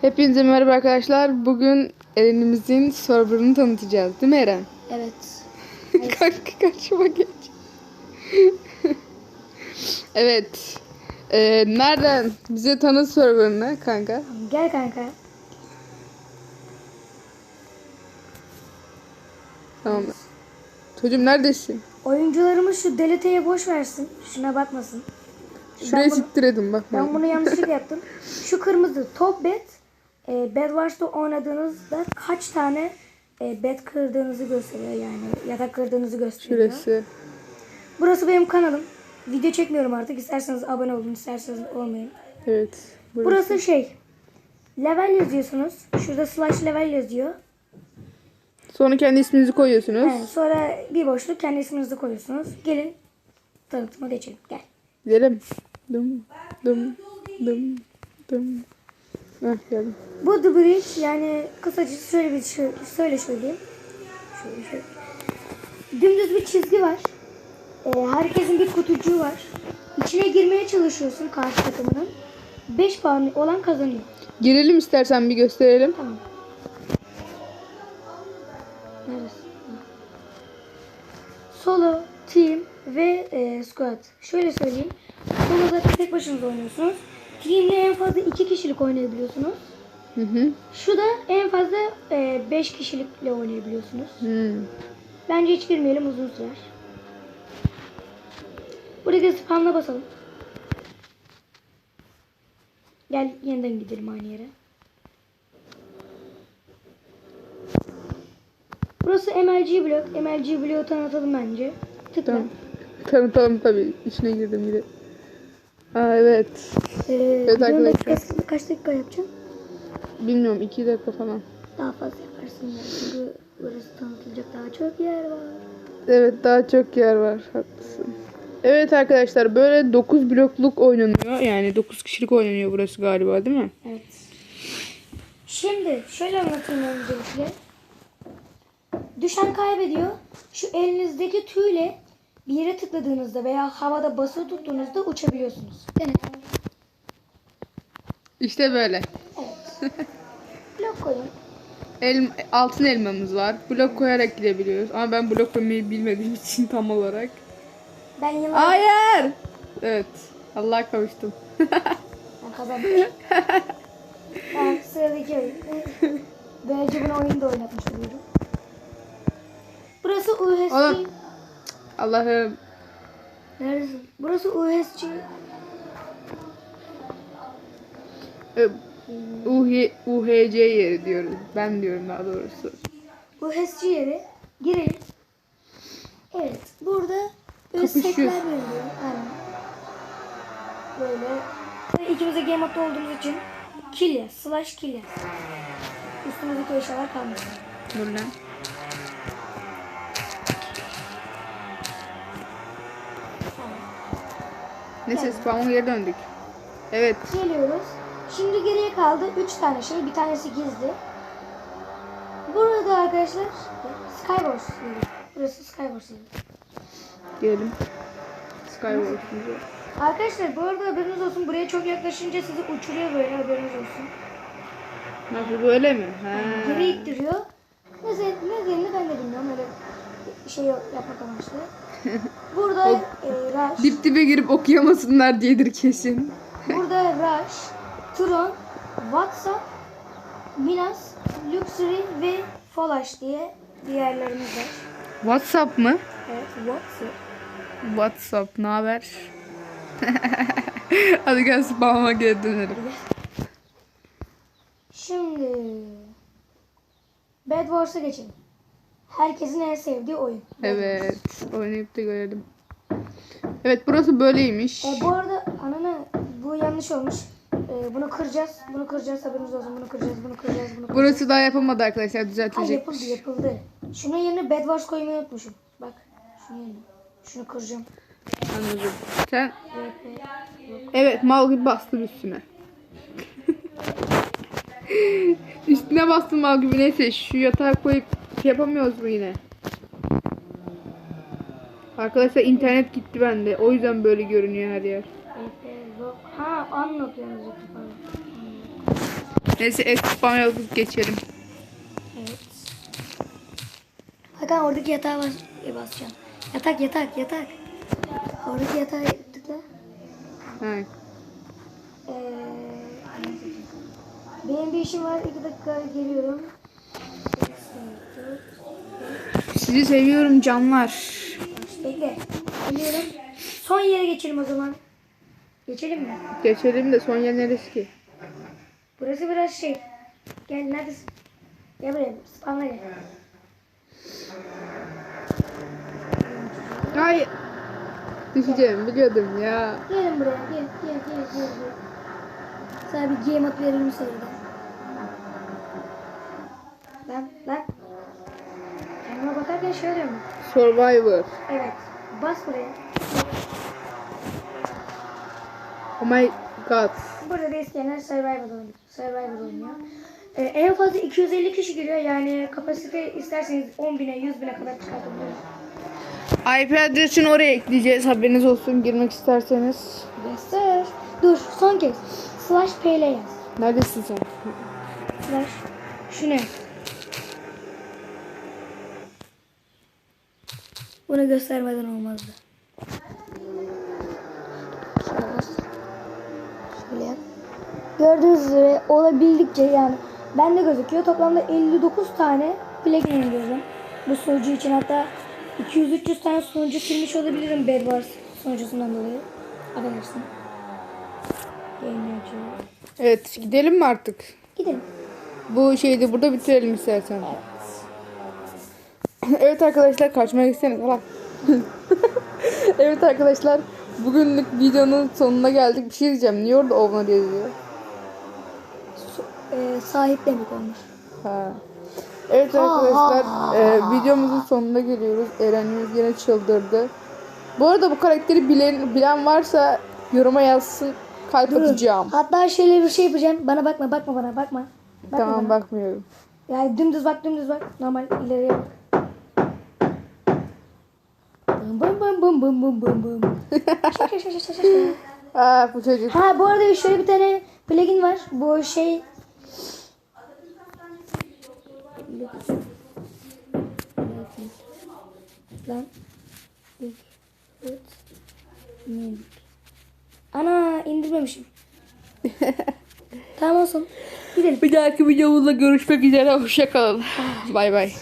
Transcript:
Hepinize merhaba arkadaşlar. Bugün Eren'imizin serverını tanıtacağız. Değil mi Eren? Evet. Kanka karşıma geç. evet. Ee, nereden? Bize tanıt serverını kanka. Gel kanka. Tamam. Çocuğum neredesin? Oyuncularımız şu deleteye boş versin. Şuna bakmasın. Şuraya Ben bunu- siktir edin bak. Ben bunu yanlışlıkla yaptım. Şu kırmızı top bet. E, Bed Wars'ta oynadığınızda kaç tane e, bet kırdığınızı gösteriyor yani. Yatak kırdığınızı gösteriyor. Şurası. Burası benim kanalım. Video çekmiyorum artık. İsterseniz abone olun, isterseniz olmayın. Evet. Burası. Burası şey. Level yazıyorsunuz. Şurada slash level yazıyor. Sonra kendi isminizi koyuyorsunuz. Evet, sonra bir boşluk kendi isminizi koyuyorsunuz. Gelin tanıtıma geçelim. Gel. Gidelim. Dım dım dım dım. Heh, geldim. Bu The Bridge yani kısacası şöyle bir şey, söyle söyleyeyim. Şöyle şöyle. Dümdüz bir çizgi var. Ee, herkesin bir kutucuğu var. İçine girmeye çalışıyorsun karşı takımının. 5 puan olan kazanıyor. Girelim istersen bir gösterelim. Tamam. Neresi? Solo, team ve e, squad. Şöyle söyleyeyim. Solo'da tek başınıza oynuyorsunuz. Team'le en fazla 2 kişilik oynayabiliyorsunuz. Hı hı. Şu da en fazla 5 kişilikle oynayabiliyorsunuz. Hmm. Bence hiç girmeyelim uzun sürer. Buraya spamla basalım. Gel yeniden gidelim aynı yere. Burası MLG blok. MLG bloğu tanıtalım bence. Tıkla. Tamam. Tanıtalım tabii. İçine girdim bir Aa evet. Ee, Evet arkadaşlar. kaç dakika yapacaksın? Bilmiyorum iki dakika falan. Daha fazla yaparsın. Yani. Çünkü burası tanıtılacak daha çok yer var. Evet daha çok yer var. Haklısın. Evet arkadaşlar böyle 9 blokluk oynanıyor. Yani 9 kişilik oynanıyor burası galiba değil mi? Evet. Şimdi şöyle anlatayım öncelikle. Düşen kaybediyor. Şu elinizdeki tüyle bir yere tıkladığınızda veya havada basılı tuttuğunuzda uçabiliyorsunuz. Dene. İşte böyle. Evet. Blok koyun. El, altın elmamız var. Blok koyarak gidebiliyoruz. Ama ben blok koymayı bilmediğim için tam olarak. Ben yıllar Hayır. Evet. Allah'a kavuştum. ben kazandım. ben sıradaki oyun. Böylece bunu oyunda oynatmış oluyorum. Burası UHSC. Oğlum. Allah'ım. Neredesin? Burası UHSC. UH, UHC yeri diyoruz. Ben diyorum daha doğrusu. Bu HESC yeri girelim. Evet. Burada böyle Kapışıyoruz. Böyle. Ve ikimiz de game modda olduğumuz için kill yaz. Slash kill yaz. Üstümüzdeki eşyalar kalmış. Dur lan. Neyse spawn'a geri döndük. Evet. Geliyoruz. Şimdi geriye kaldı 3 tane şey. Bir tanesi gizli. Burada arkadaşlar Skywars. Burası Skywars. Gelelim. Skyward'ımıza. Arkadaşlar bu arada haberiniz olsun. Buraya çok yaklaşınca sizi uçuruyor böyle haberiniz olsun. Nasıl böyle mi? Ha. geri ittiriyor. Neden, nedenini ben de bilmiyorum. Öyle şey yapmak amaçlı. Burada e, Rush, Dip dibe girip okuyamasınlar diyedir kesin. burada Rush, Tron, WhatsApp, Minas, Luxury ve Folash diye diğerlerimiz var. WhatsApp mı? Evet, WhatsApp. WhatsApp ne haber? Hadi gel spam'a geri dönelim. Şimdi Bed Wars'a geçelim. Herkesin en sevdiği oyun. Evet. Oynayıp da görelim. Evet burası böyleymiş. E, bu arada anana bu yanlış olmuş. E, bunu kıracağız. Bunu kıracağız. Haberiniz olsun. Bunu kıracağız. Bunu kıracağız. Bunu kıracağız. Burası daha yapılmadı arkadaşlar Ha, düzeltilecek. yapıldı yapıldı. Şunun yerine Bed Wars koymayı unutmuşum. Bak. Şunun yerine. Şunu kıracağım. Anladım. Sen evet mal gibi bastın üstüne. üstüne bastın mal gibi neyse şu yatağa koyup yapamıyoruz mu yine? Arkadaşlar internet gitti bende. O yüzden böyle görünüyor her yer. Ha. Unlock. Neyse espanyol yapıp geçelim. Evet. Hakan oradaki yatağa bas e, basacaksın. Yatak yatak yatak. Oradaki yatağa tıkla. Ha. Ee, benim bir işim var. iki dakika geliyorum. Sizi seviyorum canlar. Bekle. Geliyorum. Son yere geçelim o zaman. Geçelim mi? Geçelim de son yer neresi ki? Burası biraz şey. Gel neredesin? Gel buraya. Spawn'a gel. Hayır. Düşeceğim biliyordum ya. Gelin buraya. Gel gel gel gel. gel. Sana bir game at verelim seriden. Lan lan. Kendime bakarken oluyor mu? Survivor. Evet. Bas buraya. Oh my god. Burada da isteyenler Survivor oynuyor. Survivor oynuyor. Ee, en fazla 250 kişi giriyor. Yani kapasite isterseniz 10 bine 100 bine kadar çıkartabiliyoruz. IP adresini oraya ekleyeceğiz. Haberiniz olsun girmek isterseniz. Yes sir. Dur son kez. Slash pl yaz. Neredesin sen? Slash. Şu ne? Bunu göstermeden olmazdı. Şöyle. Gördüğünüz üzere olabildikçe yani bende gözüküyor. Toplamda 59 tane plugin indirdim. Bu sunucu için hatta 200-300 tane sunucu silmiş olabilirim Bedwars sunucusundan dolayı. Affedersin. Evet gidelim mi artık? Gidelim. Bu şeyi de burada bitirelim istersen. evet arkadaşlar kaçmak isteyen falan. evet arkadaşlar bugünlük videonun sonuna geldik. Bir şey diyeceğim. Niye orada owner yazıyor? Ee, sahip demek olmuş. Ha. Evet arkadaşlar e, videomuzun sonuna geliyoruz. Eren'imiz yine çıldırdı. Bu arada bu karakteri bilen, bilen varsa yoruma yazsın. Kalp atacağım. Hatta şöyle bir şey yapacağım. Bana bakma, bakma bana, bakma. Bakma Tamam bana. bakmıyorum. Yani dümdüz bak, dümdüz bak. Normal ileriye bak. Bım bım bım bım bım bım bım. Aa bu çocuk. ha bu arada şöyle bir tane plugin var. Bu şey Lan. Ana indirmemişim. tamam olsun. Gidelim. Bir dahaki videomuzda görüşmek üzere. Hoşçakalın. Bay bay.